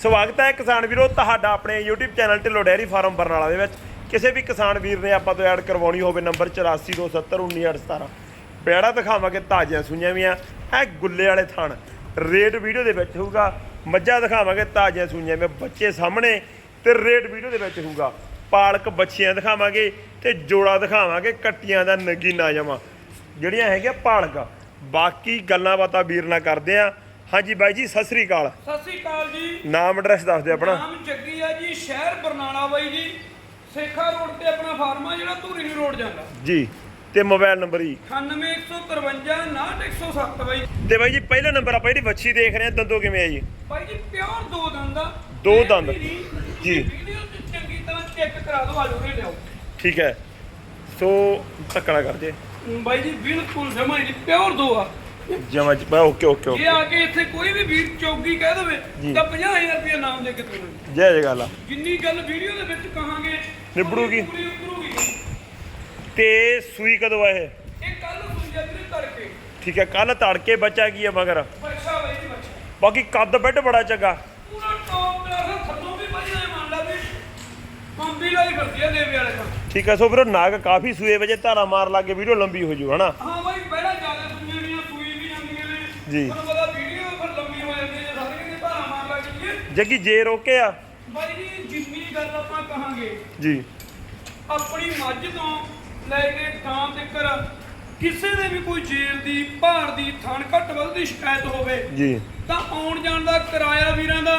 ਸਵਾਗਤ ਹੈ ਕਿਸਾਨ ਵੀਰੋ, ਤੁਹਾਡਾ ਆਪਣੇ YouTube channel Dhillon dairy farm Barnala ਦੇ ਵਿੱਚ। ਕਿਸੇ ਵੀ ਕਿਸਾਨ ਵੀਰ ਨੇ ਆਪਾਂ ਤੋਂ ਐਡ ਕਰਵਾਉਣੀ ਹੋਵੇ ਨੰਬਰ 8427191817 ਬੇੜਾ ਦਿਖਾਵਾਂਗੇ, ਤਾਜ਼ੀਆਂ ਸੂਈਆਂ ਵੀਆਂ ਇਹ ਗੁੱਲੇ ਵਾਲੇ ਥਣ ਰੇਟ ਵੀਡੀਓ ਦੇ ਵਿੱਚ ਹੋਊਗਾ। ਮੱਝਾਂ ਦਿਖਾਵਾਂਗੇ, ਤਾਜ਼ੀਆਂ ਸੂਈਆਂ ਵੀਆਂ ਬੱਚੇ ਸਾਹਮਣੇ ਤੇ ਰੇਟ ਵੀਡੀਓ ਦੇ ਵਿੱਚ ਹੋਊਗਾ। ਪਾਲਕ ਬੱਚੀਆਂ ਦਿਖਾਵਾਂਗੇ ਤੇ ਜੋੜਾ ਦਿਖਾਵਾਂਗੇ, ਕੱਟੀਆਂ ਦਾ ਨਗੀਨਾ ਜਮਾ। ਜਿਹੜੀਆਂ ਹੈਗੀਆਂ ਪਾਲਕ। ਬਾਕੀ ਗੱਲਾਂ ਬਾਤਾਂ ਵੀਰ ਨਾਲ ਕਰਦੇ ਆ। ਹਾਂਜੀ ਬਾਈ ਜੀ ਸਤਿ ਸ੍ਰੀ ਅਕਾਲ। ਸਤਿ ਸ੍ਰੀ ਅਕਾਲ ਜੀ। ਨਾਮ ਐਡਰੈਸ ਦੱਸ ਦਿਓ ਆਪਣਾ। ਨਾਮ ਜੱਗੀ ਆ ਜੀ ਸ਼ਹਿਰ ਬਰਨਾਲਾ ਬਾਈ ਜੀ। ਸੇਖਾ ਰੋਡ ਤੇ ਆਪਣਾ ਫਾਰਮ ਆ ਜਿਹੜਾ ਧੂਰੀ ਨੂੰ ਰੋਡ ਜਾਂਦਾ। ਜੀ ਤੇ ਮੋਬਾਈਲ ਨੰਬਰ ਜੀ। 9153 6107 ਬਾਈ। ਤੇ ਬਾਈ ਜੀ ਪਹਿਲਾ ਨੰਬਰ ਆਪਾਂ ਜਿਹੜੀ ਵੱਛੀ ਦੇਖ ਰਹੇ ਆ ਦੰਦੋਂ ਕਿਵੇਂ ਆ ਜੀ? ਬਾਈ ਜੀ ਪਿਓਰ ਦੋ ਦੰਦ ਆ। ਦੋ ਦੰਦ। ਜੀ। ਵੀਡੀਓ ਚੰਗੀ ਤਰ੍ਹਾਂ ਚੈੱਕ ਕਰਾ ਦਿਓ ਆਜੋ ਰੇ ਲਿਓ ਠੀਕ ਹੈ। ਸੋ ਧੱਕਣਾ ਕਰ ਜੇ ਬਾਈ ਜੀ ਬਿਲਕੁਲ ਜਮਾ ਜੀ ਪਿਓਰ ਦੋ ਆ। ਜਮਾ ਜੀ ਬਾ ਓਕੇ ਓਕੇ ਜੇ ਓਕੇ। ਆ ਕੇ ਇੱਥੇ ਕੋਈ ਵੀ ਵੀਰ ਚੌਗੀ ਕਹਿ ਦੇਵੇ। ਤਾਂ 50000 ਰੁਪਏ ਨਾਮ ਦੇ ਕੇ ਤੁਹਾਨੂੰ ਜੈ ਜੈ ਗੱਲ ਜਿੰਨੀ ਗੱਲ ਵੀਡੀਓ ਦੇ ਵਿੱਚ ਕਹਾਂਗੇ ਨਿਬੜੂਗੀ। ਪੂਰੀ ਉਤਰੂਗੀ। ਤੇ ਸੂਈ ਕਦੋਂ ਆ ਇਹ? ਇਹ ਕੱਲ ਸੁਣਿਆ ਵੀਰੇ ਤੜਕੇ। ਠੀਕ ਹੈ ਕੱਲ ਤੜਕੇ ਬੱਚਾ ਕੀ ਹੈ ਮਗਰ? ਬੱਚਾ ਬਾਈ ਜੀ ਬੱਚਾ। ਬਾਕੀ ਕੱਦ ਬੈੱਡ ਬੜਾ ਚੰਗਾ। ਪੂਰਾ ਟੌਪ ਦਾ ਹੈ ਥੱਲੋਂ ਵੀ ਵਧੀਆ ਮੰਨ ਲਾ ਵੀ ਪੰਬੀ ਲਾਈ ਫਿਰਦੀ ਹੈ ਦੇਵੇ ਵਾਲੇ ਕੋਲ ਠੀਕ ਹੈ ਸੋ ਵੀਰੋ ਨਾਗ ਕਾਫੀ ਸੂਏ ਵਜੇ ਧਾਰਾ ਮਾਰ ਲੱਗੇ ਵੀਡੀਓ ਲੰਬੀ ਹੋ ਜੂ ਹਨਾ? ਹਾਂ ਬਾਈ ਪਹਿਲਾਂ ਜ਼ਿਆਦਾ ਸੁਣੀਆਂ ਨਹੀਂ ਸੂਈ ਵੀ ਜਾਂਦੀਆਂ ਨੇ ਜੀ। ਤੁਹਾਨੂੰ ਪਤਾ ਵੀਡੀਓ ਫਿਰ ਲੰਮੀ ਹੋ ਜਾਂਦੀ ਹੈ ਸਾਰੇ ਕਿਤੇ ਭਾਰਾ ਮਾਰ ਲੱਗ ਜਾਂਦੀ ਹੈ ਜੱਗੀ ਜੇ ਰੋਕੇ ਆ। ਬਾਈ ਜੀ ਜਿੰਨੀ ਗੱਲ ਆਪਾਂ ਕਹਾਂਗੇ ਜੀ। ਆਪਣੀ ਮੱਝ ਤੋਂ ਲੈ ਕੇ ਗਾਂ ਤੱਕ ਕਿਸੇ ਦੇ ਵੀ ਕੋਈ ਜੇਲ ਦੀ ਭਾਰ ਦੀ ਥਣ ਘੱਟ ਵੱਧ ਦੀ ਸ਼ਿਕਾਇਤ ਹੋਵੇ ਜੀ। ਤਾਂ ਆਉਣ ਜਾਣ ਦਾ ਕਿਰਾਇਆ ਵੀਰਾਂ ਦਾ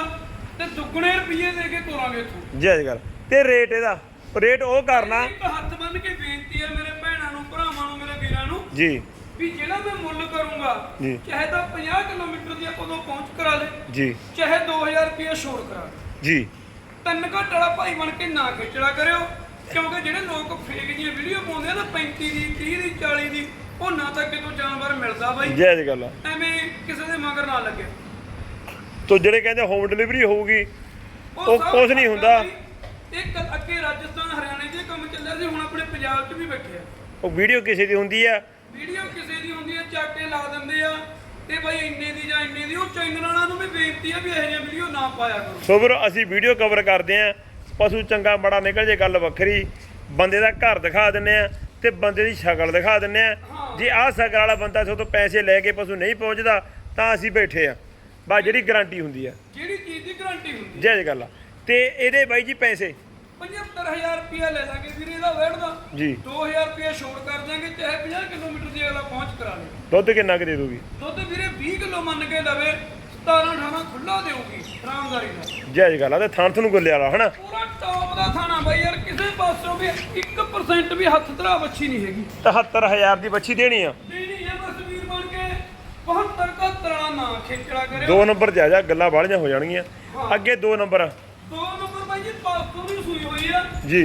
ਤੇ ਦੁੱਗਣੇ ਰੁਪਏ ਦੇ ਕੇ ਤੋਰਾਂਗੇ ਇੱਥੋਂ। ਜੈ ਜੈ ਗੱਲ ਤੇ ਰੇਟ ਇਹਦਾ। ਰੇਟ ਉਹ ਕਰਨਾ। ਇੱਕ ਹੱਥ ਬੰਨ ਕੇ ਬੇਨਤੀ ਹੈ ਮੇਰੇ ਭੈਣਾਂ ਨੂੰ ਭਰਾਵਾਂ ਨੂੰ ਮੇਰੇ ਵੀਰਾਂ ਨੂੰ। ਜੀ। ਵੀ ਜਿਹੜਾ ਮੈਂ ਮੁੱਲ ਕਰੂੰਗਾ ਜੀ। ਚਾਹੇ ਤਾਂ 50 ਕਿਲੋਮੀਟਰ ਦੀ ਆਪਾਂ ਤੋਂ ਪਹੁੰਚ ਕਰਾ ਦੇ ਜੀ। ਚਾਹੇ 2000 ਰੁਪਏ ਛੋੜ ਕਰਾ ਦੇ ਜੀ। ਤਿੰਨ ਘੱਟ ਵਾਲਾ ਭਾਈ ਬਣ ਕੇ ਨਾ ਖੇਚੜਾ ਕਰਿਓ ਕਿਉਂਕਿ ਜਿਹੜੇ ਲੋਕ ਫੇਕ ਜੀਆਂ ਵੀਡੀਓ ਪਾਉਂਦੇ ਆ ਨਾ 35 ਦੀ 30 ਦੀ 40 ਦੀ ਉਹ ਨਾ ਤਾਂ ਕਿਤੋਂ ਜਾਨਵਰ ਮਿਲਦਾ ਬਾਈ। ਜੈ ਜੈ ਗੱਲ ਆ। ਐਵੇਂ ਕਿਸੇ ਦੇ ਮਗਰ ਨਾ ਲੱਗੇ। ਤੋ ਜਿਹੜੇ ਕਹਿੰਦੇ ਹੋਮ ਡਿਲੀਵਰੀ ਹੋਊਗੀ ਉਹ ਸਭ ਕੁਛ ਨਹੀਂ ਹੁੰਦਾ। ਬਾਈ, ਇੱਕ ਅੱਗੇ ਰਾਜਸਥਾਨ ਹਰਿਆਣੇ 'ਚ ਇਹ ਕੰਮ ਚੱਲਿਆ ਸੀ ਹੁਣ ਆਪਣੇ ਪੰਜਾਬ 'ਚ ਵੀ ਬੈਠੇ ਆ। ਉਹ ਵੀਡੀਓ ਕਿਸੇ ਦੀ ਹੁੰਦੀ ਆ ਵੀਡੀਓ ਕਿਸੇ ਦੀ ਹੁੰਦੀ ਹੈ ਚੱਕ ਕੇ ਲਾ ਦਿੰਦੇ ਆ ਤੇ ਬਾਈ ਇੰਨੇ ਦੀ ਜਾਂ ਇੰਨੇ ਦੀ ਉਹ ਚੈਨਲ ਵਾਲਿਆਂ ਨੂੰ ਵੀ ਬੇਨਤੀ ਆ ਵੀ ਇਹੋ ਜਿਹੀਆਂ ਵੀਡੀਓ ਨਾ ਪਾਇਆ ਕਰੋ। ਸੋ ਵੀਰੋ ਅਸੀਂ ਵੀਡੀਓ ਕਵਰ ਕਰਦੇ ਆਂ ਪਸ਼ੂ ਚੰਗਾ ਬੜਾ ਨਿਕਲ ਜੇ ਗੱਲ ਵੱਖਰੀ ਬੰਦੇ ਦਾ ਘਰ ਦਿਖਾ ਦਿੰਨੇ ਆ ਤੇ ਬੰਦੇ ਦੀ ਸ਼ਕਲ ਦਿਖਾ ਦਿੰਨੇ ਆ। ਜੇ ਆਹ ਸ਼ਕਲ ਵਾਲਾ ਬੰਦਾ ਸੋ ਤੋਂ ਪੈਸੇ ਲੈ ਕੇ ਪਸ਼ੂ ਨਹੀਂ ਪਹੁੰਚਦਾ ਤਾਂ ਅਸੀਂ ਬੈਠੇ ਆ। ਬਾ ਜਿਹੜੀ ਗਾਰੰਟੀ ਹੁੰਦੀ ਆ। ਜਿਹੜੀ ਚੀਜ਼ ਦੀ ਗਾਰੰਟੀ ਹੁੰਦੀ ਜੈ ਜੈ ਗੱਲ ਆ। ਤੇ ਇਹਦੇ ਬਾਈ ਜੀ ਪੈਸੇ 75000 ਰੁਪਇਆ ਲੈ ਲਾਂਗੇ ਵੀਰੇ ਇਹਦਾ ਵੈਟ ਦਾ। ਜੀ। 2000 ਰੁਪਇਆ ਛੋੜ ਕਰ ਦਾਂਗੇ ਚਾਹੇ 50 ਕਿਲੋਮੀਟਰ ਦੀ ਅਗਲਾ ਪਹੁੰਚ ਕਰਾ ਲੇ। ਦੁੱਧ ਕਿੰਨਾ ਕੁ ਦੇ ਦੂਗੀ? ਦੁੱਧ ਵੀਰੇ 20 ਕਿਲੋ ਮੰਨ ਕੇ ਲਵੇ 17 18 ਖੁੱਲਾ ਦੇਊਗੀ ਆਰਾਮਦਾਰੀ ਨਾਲ। ਜੈ ਜੈ ਗੱਲ ਆ ਤੇ ਥਣ ਤੁਹਾਨੂੰ ਗੁੱਲੇ ਵਾਲਾ ਹਨਾ? ਪੂਰਾ ਟੌਪ ਦਾ ਖਾਣਾ ਬਾਈ ਯਾਰ ਕਿਸੇ ਪਾਸੋਂ ਵੀ 1% ਵੀ ਹੱਥ ਧਰਾ ਬੱਚੀ ਨਹੀਂ ਹੈਗੀ। 77000 ਦੀ ਬੱਚੀ ਦੇਣੀ ਆ। ਨਹੀਂ ਨਹੀਂ ਇਹ ਬਸ ਵੀਰ ਬਣ ਕੇ 72 71 ਵਾਲਾ ਨਾ ਖੇਚੜਾ ਕਰਿਓ। ਦੋ ਨੰਬਰ ਜਾ ਜਾ ਗੱਲਾਂ ਬਾਹਲੀਆਂ ਹੋ ਜਾਣਗੀਆਂ। ਅੱਗੇ ਦੋ ਨੰਬਰ ਦੋ ਨੰਬਰ ਬਾਈ ਜੀ ਪਾਸੋਂ ਵੀ ਸੂਈ ਹੋਈ ਆ? ਜੀ।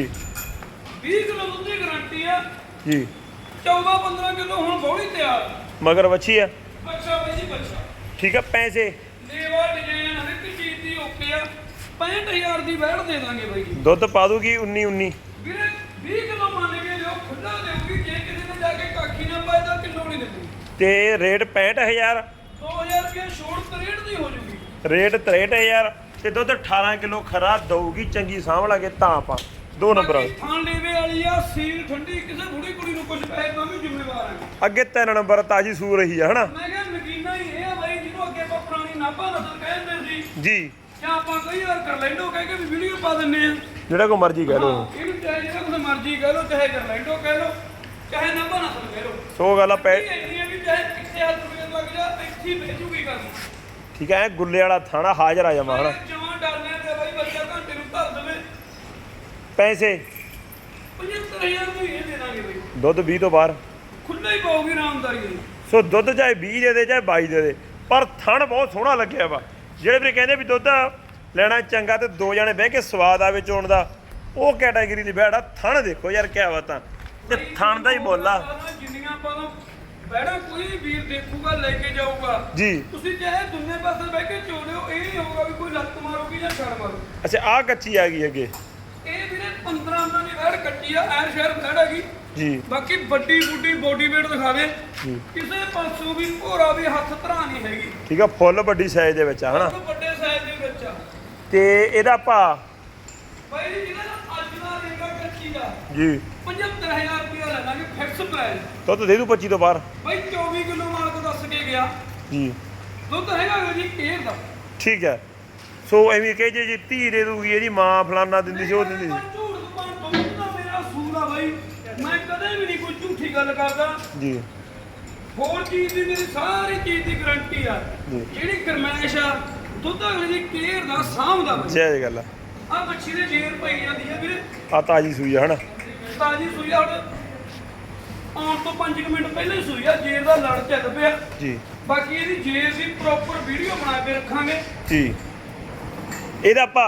20 ਕਿਲੋ ਦੁੱਧ ਦੀ ਗਾਰੰਟੀ ਆ। ਜੀ। 14 15 ਕਿਲੋ ਹੁਣ ਬੋਲੀ ਤਿਆਰ। ਮਗਰ ਬੱਚੀ ਆ। ਬੱਚਾ ਬਾਈ ਜੀ ਬੱਚਾ ਠੀਕ ਆ ਪੈਸੇ। ਲੇਵਾ ਡਿਜ਼ਾਈਨ ਹਰ ਇੱਕ ਚੀਜ਼ ਦੀ ਓਕੇ ਆ। 65000 ਦੀ ਵੈੜ ਦੇ ਦਾਂਗੇ ਬਾਈ ਜੀ। ਦੁੱਧ ਪਾ ਦੂਗੀ 19 19 ਵੀਰੇ 20 ਕਿਲੋ ਮੰਨ ਕੇ ਲਿਓ ਖੁੱਲਾ ਦੇਊਗੀ ਜੇ ਕਿਸੇ ਨੇ ਜਾ ਕੇ ਕਾਖੀ ਨਾ ਪਾਏ ਤਾਂ ਕਿਲੋ ਨਹੀਂ ਦੇਊਗੀ ਤੇ ਰੇਟ 65000 2000 ਰੁਪਏ ਛੋੜ 63 ਦੀ ਹੋ ਜੂਗੀ। ਰੇਟ 63000 ਤੇ ਦੁੱਧ 18 ਕਿਲੋ ਖਰਾ ਦਊਗੀ ਚੰਗੀ ਸਾਂਭ ਲਾਂਗੇ ਤਾਂ ਆਪਾਂ। ਦੋ ਨੰਬਰ। ਬਾਕੀ ਥਾਂ ਲੇਵੇ ਵਾਲੀ ਆ ਸੀਲ ਠੰਡੀ ਕਿਸੇ ਬੁੜੀ ਕੁੜੀ ਨੂੰ ਕੁਝ ਪੈ ਤਾਂ ਵੀ ਜ਼ਿੰਮੇਵਾਰ ਆ ਅੱਗੇ ਤਿੰਨ ਨੰਬਰ ਤਾਜੀ ਸੂ ਰਹੀ ਆ ਹਨਾ? ਮੈਂ ਕਿਹਾ ਨਗੀਨਾ ਹੀ ਇਹ ਆ ਬਾਈ ਜਿਹਨੂੰ ਅੱਗੇ ਆਪਾਂ ਪੁਰਾਣੀ ਨਾਭਾ ਨਸਲ ਕਹਿੰਦੇ ਸੀ। ਜੀ। ਜਾਂ ਆਪਾਂ ਕਈ ਵਾਰ ਕਰ ਲੈਂਦੋ ਕਹਿ ਕੇ ਵੀ ਵੀਡੀਓ ਪਾ ਦਿੰਨੇ ਆ ਜਿਹੜਾ ਕੋ ਮਰਜ਼ੀ ਕਹਿ ਹਾਂ, ਇਹਨੂੰ ਚਾਹੇ ਜਿਹੜਾ ਕੁਝ ਮਰਜ਼ੀ ਕਹਿ ਲੋ ਚਾਹੇ ਕਰ ਲੈਂਦੋ ਕਹਿ ਲੋ ਚਾਹੇ ਨਾਭਾ ਨਸਲ ਕਹਿ ਲੋ ਸੋ ਗੱਲ ਆ ਪੈ ਇਹ ਇੰਨੀ ਵੀ ਚਾਹੇ ਕਿੱਥੇ ਹੱਥ ਲੱਗ ਜਾ ਇੱਥੇ ਹੀ ਭੇਜੂਗੀ ਕਰ ਠੀਕ ਹੈ ਗੁੱਲੇ ਵਾਲਾ ਥਾਣਾ ਹਾਜ਼ਰ ਆ ਜਾਵਾਂ ਹਨਾ। ਜਮਾਂ ਡਰਨੇ ਤੇ ਬਾਈ ਬੱਚਾ ਘੰਟੇ ਨੂੰ ਧਰ ਦੇਵੇ। ਪੈਸੇ? 75000 ਨੂੰ ਹੀ ਇਹ ਦੇ ਦਾਂਗੇ ਬਾਈ। ਦੁੱਧ 20 ਤੋਂ ਬਾਹਰ। ਖੁੱਲਾ ਹੀ ਪਾਉਗੀ ਆਰਾਮਦਾਰੀ ਸੋ ਦੁੱਧ ਚਾਹੇ 20 ਦੇ ਦੇ ਚਾਹੇ 22 ਦੇ ਦੇ ਪਰ ਥਣ ਬਹੁਤ ਸੋਹਣਾ ਲੱਗਿਆ ਵਾ। ਜਿਹੜੇ ਵੀ ਕਹਿੰਦੇ ਵੀ ਦੁੱਧ ਲੈਣਾ ਚੰਗਾ ਤੇ ਦੋ ਜਣੇ ਬਹਿ ਕੇ ਸਵਾਦ ਆਵੇ ਚੋਣ ਦਾ ਉਹ ਕੈਟਾਗਰੀ ਦੀ ਬੈੜਾ ਥਣ ਦੇਖੋ ਯਾਰ ਕਿਆ ਬਾਤਾਂ। ਤੇ ਥਣ ਦਾ ਹੀ ਆ ਜਿੰਨੀਆਂ ਆਪਾਂ ਬੈੜਾ ਕੋਈ ਵੀਰ ਦੇਖੂਗਾ ਲੈ ਕੇ ਜਾਊਗਾ। ਜੀ। ਤੁਸੀਂ ਚਾਹੇ ਦੁਨੀਆ ਪਾਸੇ ਬਹਿ ਕੇ ਚੋਲਿਓ ਇਹ ਨਹੀਂ ਹੋਊਗਾ ਵੀ ਕੋਈ ਲੱਤ ਮਾਰੂਗੀ ਜਾਂ ਛੜ ਮਾਰੂ ਅੱਛਾ ਆਹ ਕੱਚੀ ਆ ਗਈ ਅੱਗੇ। ਇਹ ਵੀਰੇ 15 ਉਹਨਾਂ ਦੀ ਵੈੜ ਕੱਟੀ ਆ ਐ ਸ਼ਹਿਰ ਵੈੜ ਹੈਗੀ। ਜੀ। ਬਾਕੀ ਵੱਡੀ ਬੁੱਢੀ ਬੋਡੀ ਵੇਟ ਦਿਖਾਵੇ। ਕਿਸੇ ਪਾਸੋਂ ਵੀ ਭੋਰਾ ਵੀ ਹੱਥ ਧਰਾ ਨਹੀਂ ਹੈਗੀ। ਠੀਕ ਆ ਫੁੱਲ ਵੱਡੀ ਸਾਈਜ਼ ਦੇ ਵਿੱਚ ਆ ਹਨਾ? ਵੱਡੇ ਸਾਈਜ਼ ਦੇ ਵਿੱਚ ਆ। ਤੇ ਇਹਦਾ ਭਾ? ਬਾਈ ਜੀ ਨਾ ਅੱਜ ਦਾ ਰੇਗਾ ਕੱਚੀ ਦਾ ਜੀ। 75000 ਰੁਪਏ ਲੈ ਲਾਂਗੇ ਫਿਕਸ ਪ੍ਰਾਈਸ ਦੁੱਧ ਦੇ ਦੂ 25 ਤੋਂ ਬਾਹਰ। ਬਾਈ 24 ਕਿਲੋ ਮਾਲਕ ਦੱਸ ਕੇ ਗਿਆ। ਜੀ। ਦੁੱਧ ਹੈਗਾ ਗਾ ਜੀ ਕੇਰ ਦਾ। ਠੀਕ ਹੈ। ਸੋ ਐਵੇਂ ਕਹੇ ਜੇ ਜੀ ਧੀ ਦੇ ਦੂਗੀ ਇਹਦੀ ਮਾਂ ਫਲਾਨਾ ਦਿੰਦੀ ਸੀ ਉਹ ਦਿੰਦੀ ਸੀ। ਝੂਠ ਦੁਕਾਨ ਦੁੱਧ ਦਾ ਮੇਰਾ ਅਸੂਲ ਆ ਬਾਈ। ਮੈਂ ਕਦੇ ਵੀ ਨਹੀਂ ਕੋਈ ਝੂਠੀ ਗੱਲ ਕਰਦਾ। ਜੀ। ਹੋਰ ਚੀਜ਼ ਦੀ ਮੇਰੀ ਸਾਰੀ ਚੀਜ਼ ਦੀ ਗਾਰੰਟੀ ਆ। ਜੀ। ਜਿਹੜੀ ਗਰਮੈਸ਼ ਆ ਦੁੱਧ ਅਗਲੇ ਦੀ ਕੇਰ ਦਾ ਸਾਂਭਦਾ ਬਾਈ। ਜੈ ਜੀ ਗੱਲ ਆ। ਆ ਮੱਛੀ ਦੇ ਜੇਰ ਪਈ ਜਾਂਦੀ ਆ ਵੀਰੇ। ਆਹ ਤਾਜੀ ਸੂਈ ਆ ਹਨਾ? ਤਾਜੀ ਸੂਈ ਆ ਹੁਣ ਆਉਣ ਤੋਂ 5 ਮਿੰਟ ਪਹਿਲਾਂ ਹੀ ਸੂਈ ਆ ਜੇਰ ਦਾ ਲੜ ਚੱਲ ਪਿਆ। ਜੀ। ਬਾਕੀ ਇਹਦੀ ਜੇਰ ਦੀ ਪ੍ਰੋਪਰ ਵੀਡੀਓ ਬਣਾ ਕੇ ਰੱਖਾਂਗੇ। ਜੀ। ਇਹਦਾ ਭਾ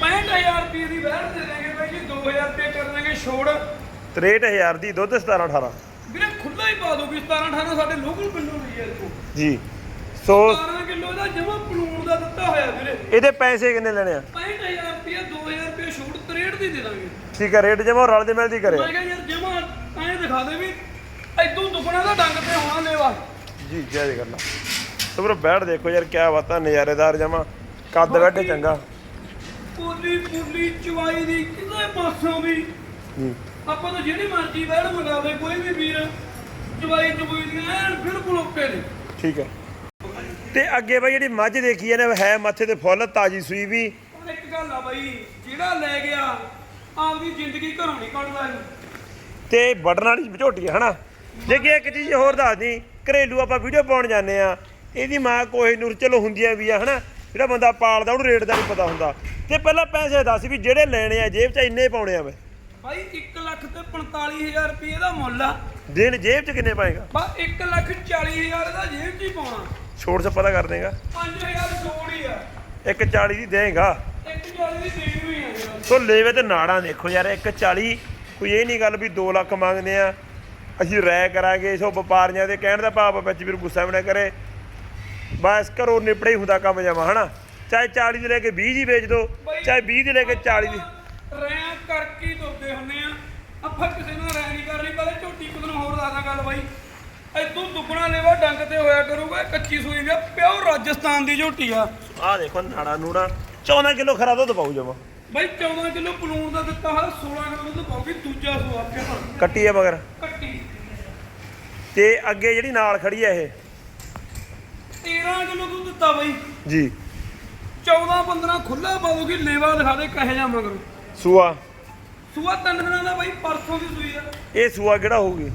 65000 ਰੁਪਏ ਦੀ ਵੈਟ ਦੇ ਦੇਂਗੇ ਬਾਈ ਜੀ 2000 ਰੁਪਏ ਕਰ ਦਾਂਗੇ ਛੋੜ। 63000 ਦੀ ਦੁੱਧ 17 18 ਵੀਰੇ ਖੁੱਲਾ ਹੀ ਪਾ ਦੋਗੇ 17 18 ਸਾਡੇ ਲੋਕਲ ਪਿੰਡੋਂ ਲਈ ਹੈ ਇੱਥੋਂ। ਜੀ। ਸੋ 17 ਕਿਲੋ ਦਾ ਜਮਾ ਪਲੂਣ ਦਾ ਦਿੱਤਾ ਹੋਇਆ ਵੀਰੇ। ਇਹਦੇ ਪੈਸੇ ਕਿੰਨੇ ਲੈਣੇ ਆ? 65000 ਰੁਪਏ 2000 ਰੁਪਏ ਛੋੜ 63 ਦੀ ਦੇ ਦਾਂਗੇ। ਠੀਕ ਹੈ ਰੇਟ ਜਮਾ ਰਲਦੀ ਮਿਲਦੀ ਕਰੇ। ਮੈਂ ਕਿਹਾ ਯਾਰ ਜਮਾ ਐਂ ਦਿਖਾ ਦੇ ਵੀ ਐਦੋਂ ਦੁੱਗਣਾ ਦਾ ਡੰਗ ਤੇ ਹੋਣਾ ਲੈਵਾ ਜੀ ਜੈ ਜੀ ਗੱਲ ਆ ਸੋ ਵੀਰੋ ਬੈਠ ਦੇਖੋ ਯਾਰ ਕਿਆ ਬਾਤਾਂ ਨਜ਼ਾਰੇਦਾਰ ਜਮਾ। ਕੱਦ ਬੈਠੇ ਚੰਗਾ। ਪੂਲੀ ਪੂਲੀ ਚਵਾਈ ਦੀ ਕਿਸੇ ਪਾਸੋਂ ਵੀ। ਆਪਾਂ ਤਾਂ ਜਿਹੜੀ ਮਰਜ਼ੀ ਬੈੜ ਮੰਗਾਵੇ ਕੋਈ ਵੀ ਵੀਰ। ਚਵਾਈ ਚਵਾਈ ਦੀ ਐਨ ਬਿਲਕੁਲ ਓਕੇ ਨੇ। ਠੀਕ ਹੈ। ਤੇ ਅੱਗੇ ਬਾਈ ਜਿਹੜੀ ਮੱਝ ਦੇਖੀ ਇਹਨੇ ਹੈ ਮੱਥੇ ਤੇ ਫੁੱਲ ਤਾਜੀ ਸੂਈ ਵੀ। ਇੱਕ ਗੱਲ ਆ ਬਾਈ ਜਿਹੜਾ ਲੈ ਗਿਆ? ਆਪਦੀ ਜ਼ਿੰਦਗੀ ਘਰੋਂ ਨਹੀਂ ਕੱਢਦਾ ਇਹ ਤੇ ਬਟਨ ਵਾਲੀ ਝੋਟੀ ਆ ਹਨਾ? ਜੇ ਕਿ ਇੱਕ ਚੀਜ਼ ਹੋਰ ਦੱਸ ਦੀ ਘਰੇਲੂ ਆਪਾਂ ਵੀਡੀਓ ਪਾਉਣ ਜਾਂਦੇ ਆ ਇਹਦੀ ਮਾਂ ਕੋਹੇ ਨੂਰ ਚਲੋ ਹੁੰਦੀਆਂ ਵੀ ਆ ਹਨਾ? ਜਿਹੜਾ ਬੰਦਾ ਪਾਲਦਾ ਉਹਨੂੰ ਰੇਟ ਦਾ ਨਹੀਂ ਪਤਾ ਹੁੰਦਾ। ਤੇ ਪਹਿਲਾਂ ਪੈਸੇ ਦੱਸ ਵੀ ਜਿਹੜੇ ਲੈਣੇ ਆ ਜੇਬ 'ਚ ਇੰਨੇ ਪਾਉਣੇ ਆ ਵੇ। ਬਾਈ 1 ਲੱਖ ਤੇ 45000 ਰੁਪਏ ਦਾ ਮੁੱਲ ਆ। ਦਿਨ ਜੇਬ 'ਚ ਕਿੰਨੇ ਪਾਏਗਾ? ਬਸ 1 ਲੱਖ 40000 ਦਾ ਜੇਬ 'ਚ ਹੀ ਪਾਉਣਾ। ਛੋੜ ਸੇ ਪਤਾ ਕਰ ਦੇਗਾ। 5000 ਛੋੜ ਹੀ ਆ। ਇੱਕ 40 ਦੀ ਦੇਗਾ। ਸੋ ਲੈਵੇ ਤੇ ਨਾੜਾਂ ਦੇਖੋ ਯਾਰ ਇੱਕ 40 ਕੋਈ ਇਹ ਨਹੀਂ ਗੱਲ ਵੀ 2 ਲੱਖ ਮੰਗਦੇ ਆ। ਅਸੀਂ ਰਾਇ ਕਰਾਂਗੇ ਸੋ ਵਪਾਰੀਆਂ ਦੇ ਕਹਿਣ ਦਾ ਭਾਵ ਵਿੱਚ ਵੀਰ ਗੁੱਸਾ ਵੀ ਨਾ ਕਰੇ। ਬਸ ਕਰੋ ਨਿਪੜੇ ਹੁੰਦਾ ਕੰਮ ਜਮਾ ਹਨਾ? ਚਾਹੇ 40 ਦੇ ਲੈ ਕੇ 20 ਦੀ ਵੇਚ ਦੋ ਚਾਹੇ 20 ਦੇ ਲੈ ਕੇ 40 ਦੀ। ਰੈਂ ਕਰਕੇ ਤੁਰਦੇ ਹੁੰਨੇ ਆ। ਆਪਾਂ ਕਿਸੇ ਨਾਲ ਰੈਂ ਨਹੀਂ ਕਰਨੀ ਪਹਿਲੇ ਝੋਟੀ ਕੁਦ ਨੂੰ ਹੋਰ ਦੱਸਦਾ ਗੱਲ ਬਾਈ। ਐਦੋਂ ਦੁੱਗਣਾ ਲੈਵਾ ਡੰਗ ਤੇ ਹੋਇਆ ਕਰੂਗਾ ਕੱਚੀ ਸੂਈ ਵੀ ਪਿਓ ਰਾਜਸਥਾਨ ਦੀ ਝੋਟੀ ਆ। ਆਹ ਦੇਖੋ ਨਾੜਾ ਨੂੜਾ। 14 ਕਿਲੋ ਖਰਾ ਦੁੱਧ ਪਾਉ ਜਮਾ। ਬਾਈ 14 ਕਿਲੋ ਪਲੂਣ ਦਾ ਦਿੱਤਾ ਹੋਇਆ 16 ਕਿਲੋ ਦੁੱਧ ਪਾਉਗੀ ਦੂਜਾ ਸੂਆ ਕੱਟੀ ਆ ਮਗਰ? ਕੱਟੀ। ਤੇ ਅੱਗੇ ਜਿਹੜੀ ਨਾਲ ਖੜੀ ਆ ਇਹ? 13 ਕਿਲੋ ਦੁੱਧ ਦਿੱਤਾ ਬਾਈ। ਜੀ। 14 15 ਖੁੱਲਾ ਪਾਉਗੀ ਲੇਵਾ ਦਿਖਾ ਦੇ ਕਹੇ ਜਾ ਮਗਰ। ਸੂਆ? ਸੂਆ ਤਿੰਨ ਦਿਨਾਂ ਦਾ ਬਾਈ ਪਰਸੋਂ ਦੀ ਸੂਈ ਆ। ਇਹ ਸੂਆ ਕਿਹੜਾ ਹੋਊਗੀ?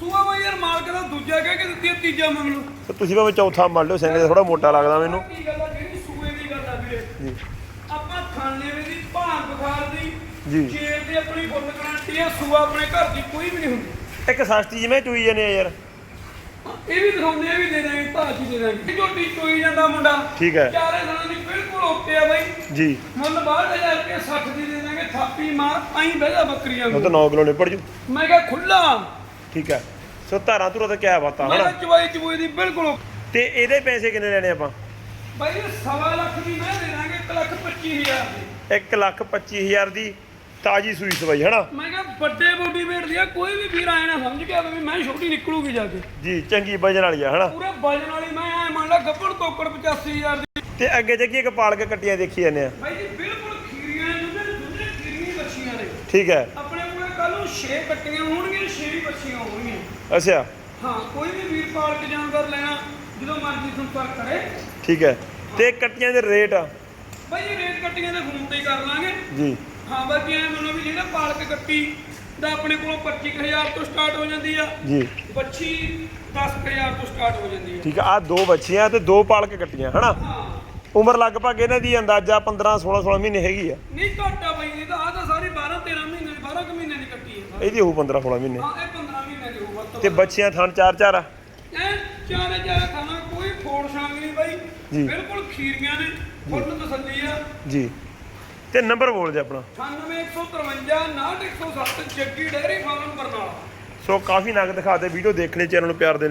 ਸੂਆ ਬਾਈ ਯਾਰ ਮਾਲਕ ਦਾ ਦੂਜਾ ਕਹਿ ਕੇ ਦਿੱਤੀ ਆ, ਤੀਜਾ ਮੰਗ ਲਓ ਤੇ ਤੁਸੀਂ ਭਾਵੇਂ ਚੌਥਾ ਮੰਨ ਲਿਓ ਸਿੰਘ ਥੋੜਾ ਮੋਟਾ ਲੱਗਦਾ ਮੈਨੂੰ। ਆ ਜਿਹੜੀ ਸੂਏ ਦੀ ਗੱਲ ਆ ਵੀਰੇ ਜੀ ਆਪਾਂ ਖਾਣੇ ਦੀ ਭਾਂ ਬੁਖਾਰ ਦੀ ਜੀ। ਸ਼ੇਰ ਦੀ ਆਪਣੀ ਫੁੱਲ ਗਾਰੰਟੀ ਆ ਸੂਆ ਆਪਣੇ ਘਰ ਦੀ ਕੋਈ ਵੀ ਨਹੀਂ ਹੁੰਦੀ। ਇੱਕ ਸਸਤੀ ਜਿਵੇਂ ਚੂਈ ਜਾਂਦੇ ਆ ਯਾਰ। ਇਹ ਵੀ ਦਿਖਾਉਂਦੇ ਆ ਵੀ ਦੇ ਦਾਂਗੇ ਭਾਜੀ ਦੇ ਦਾਂਗੇ ਝੋਟੀ ਚੋਈ ਜਾਂਦਾ ਮੁੰਡਾ। ਠੀਕ ਹੈ। ਚਾਰੇ ਦਿਨਾਂ ਦੀ ਬਿਲਕੁਲ ਓਕੇ ਆ ਬਾਈ। ਜੀ। ਮੁੱਲ 62000 ਰੁਪਏ 60 ਦੀ ਦੇ ਦਾਂਗੇ ਥਾਪੀ ਮਾਰ ਆਈ ਬਹਿਦਾ ਬੱਕਰੀਆਂ ਉਹ ਨੂੰ। ਤਾਂ 9 ਕਿਲੋ ਨਿਪੜ ਜੂ। ਮੈਂ ਕਿਹਾ ਖੁੱਲਾ ਠੀਕ ਹੈ। ਸੋ ਧਾਰਾਂ ਧੁਰਾ ਤਾਂ ਕਿਆ ਬਾਤਾਂ ਮੈਂ ਹਨਾ? ਚਵਾਈ ਚਬੂਈ ਦੀ ਬਿਲਕੁਲ। ਤੇ ਇਹਦੇ ਪੈਸੇ ਕਿੰਨੇ ਲੈਣੇ ਆਪਾਂ? ਬਾਈ ਇਹ ਸਵਾ ਲੱਖ ਦੀ ਮੈਂ ਦੇ ਦਾਂਗੇ 1 ਲੱਖ 25000 ਦੀ। 1 ਲੱਖ 25000 ਦੀ। ਤਾਜੀ ਸੂਈ ਸਵਾਈ ਹਨਾ? ਮੈਂ ਕਿਹਾ ਵੱਡੇ ਬੋਡੀ ਵੇਟ ਦੀ ਆ ਕੋਈ ਵੀ ਵੀਰ ਆਏ ਨਾ ਸਮਝ ਗਿਆ ਵੀ ਮੈਂ ਛੋਟੀ ਨਿਕਲੂਗੀ ਜਾ ਕੇ। ਜੀ ਚੰਗੀ ਵਜਨ ਵਾਲੀ ਆ ਹਨਾ? ਪੂਰੇ ਵਜਨ ਵਾਲੀ ਮੈਂ ਐ ਮੰਨ ਲਾ ਗੱਪੜ ਤੋਕੜ 85000 ਦੀ। ਤੇ ਅੱਗੇ ਜੱਗੀ ਇੱਕ ਪਾਲ ਕੇ ਕੱਟੀਆਂ ਦੇਖੀ ਜਾਂਦੇ ਆ। ਬਾਈ ਜੀ ਬਿਲਕੁਲ ਖੀਰੀਆਂ ਨੇ ਦੁੱਧੇ ਦੁੱਧੇ ਖੀਰੀਆਂ ਬੱਚੀਆਂ ਨੇ। ਠੀਕ ਹੈ। ਆਪਣੇ ਕੋਲੇ ਕੱਲ ਨੂੰ 6 ਕੱਟੀਆਂ ਹੋਣਗੀਆਂ 6 ਹੀ ਬੱਚੀਆਂ ਹੋਣਗੀਆਂ। ਅੱਛਾ। ਹਾਂ ਕੋਈ ਵੀ ਵੀਰ ਪਾਲ ਕੇ ਜਾਨਵਰ ਲੈਣਾ ਜਦੋਂ ਮਰਜ਼ੀ ਸੰਪਰਕ ਕਰੇ। ਠੀਕ ਹੈ। ਤੇ ਕੱਟੀਆਂ ਦੇ ਰੇਟ ਬਾਈ ਇਹ ਰੇਟ ਕੱਟੀਆਂ ਦੇ ਫੋਨ ਤੇ ਹੀ ਕਰ ਲਾਂਗੇ। ਜੀ। ਹਾਂ ਬਾਕੀ ਐ ਮੰਨੋ ਵੀ ਜਿਹੜਾ ਪਾਲ ਕੇ ਕੱਟੀ ਦਾ ਆਪਣੇ ਕੋਲੋਂ 25000 ਤੋਂ ਸਟਾਰਟ ਹੋ ਜਾਂਦੀ ਆ। ਜੀ। ਬੱਚੀ 10000 ਤੋਂ ਸਟਾਰਟ ਹੋ ਜਾਂਦੀ ਆ। ਠੀਕ ਆ ਆ ਦੋ ਬੱਚੀਆਂ ਤੇ ਦੋ ਪਾਲ ਕੇ ਕੱਟੀਆਂ ਹਨਾ? ਉਮਰ ਲਗਭਗ ਇਹਨਾਂ ਦੀ ਅੰਦਾਜ਼ਾ 15 16 16 ਮਹੀਨੇ ਹੈਗੀ ਆ। ਨਹੀਂ ਘਾਟਾ ਬਈ ਇਹ ਤਾਂ ਆ ਤਾਂ ਸਾਰੀ 12 13 ਮਹੀਨੇ ਦੀ 12 ਕੁ ਮਹੀਨੇ ਦੀ ਕੱਟੀ ਇਹਦੀ ਹੋਊ 15 16 ਮਹੀਨੇ। ਹਾਂ ਇਹ 15 ਮਹੀਨੇ ਦੀ ਹੋਊ ਵੱਧ ਤੇ ਬੱਚੀਆਂ ਥਣ ਚਾਰ ਚਾਰ ਆ। ਐ ਚਾਰੇ ਚਾਰੇ ਖਾਣਾ ਕੋਈ ਫੋੜ ਛਾਂਗ ਨਹੀਂ ਬਾਈ। ਬਿਲਕੁਲ ਖੀਰੀਆਂ ਨੇ ਫੁੱਲ ਤਸੱਲੀ ਆ। ਜੀ। ਤੇ ਨੰਬਰ ਬੋਲ ਦੇ ਆਪਣਾ। 9153 6107 Jaggi dairy farm Barnala. So ਕਾਫੀ ਨਗ ਦਿਖਾਤੇ ਵੀਡੀਓ ਦੇਖਣੇ ਚੈਨਲ ਨੂੰ ਪਿਆਰ ਦੇ